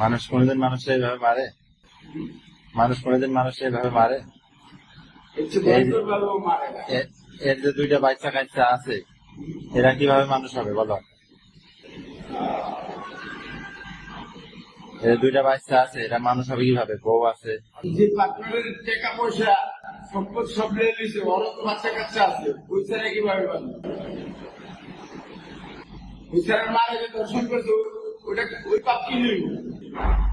মানুষ কোনদিন মানুষকে এইভাবে মারে? মানুষ কোনদিন মানুষকে এইভাবে মারে? এর যে দুইটা বাচ্চা কাচ্চা আছে এরা কীভাবে মানুষ হবে বলো? এর দুইটা বাচ্চা আছে এরা মানুষ হবে কীভাবে? বউ আছে। যে পার্টনারের টাকা পয়সা সম্পদ সব নিয়ে ওরও তো বাচ্চা কাচ্চা আছে। ওই ছাড়া কীভাবে ওই ছাড়া মারা যে দর্শন করতো ওটা ওই পাপ কি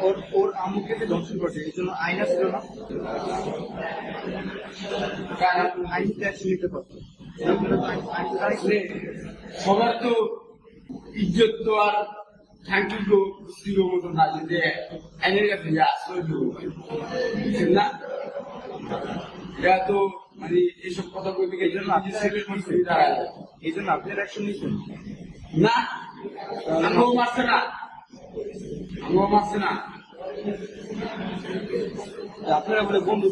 ওর ওর যে করছে এই জন্য ছিল না? কারণ আইন ট্যাক্স নিতে পারতো এরকম আইন আইন থাকলে সবার তো ইজ্জত তো আর থ্যাংক ইউ ছিল মতো না যে আইনের কাছে আশ্রয় দেবো। না? এটা তো মানে এইসব কথা বলতে গেলে এই জন্য আপনি এই জন্য আপনার অ্যাকশন নিয়েছেন না মারছে না। আমিও মারছে না। আপনারা বলে বন্ধু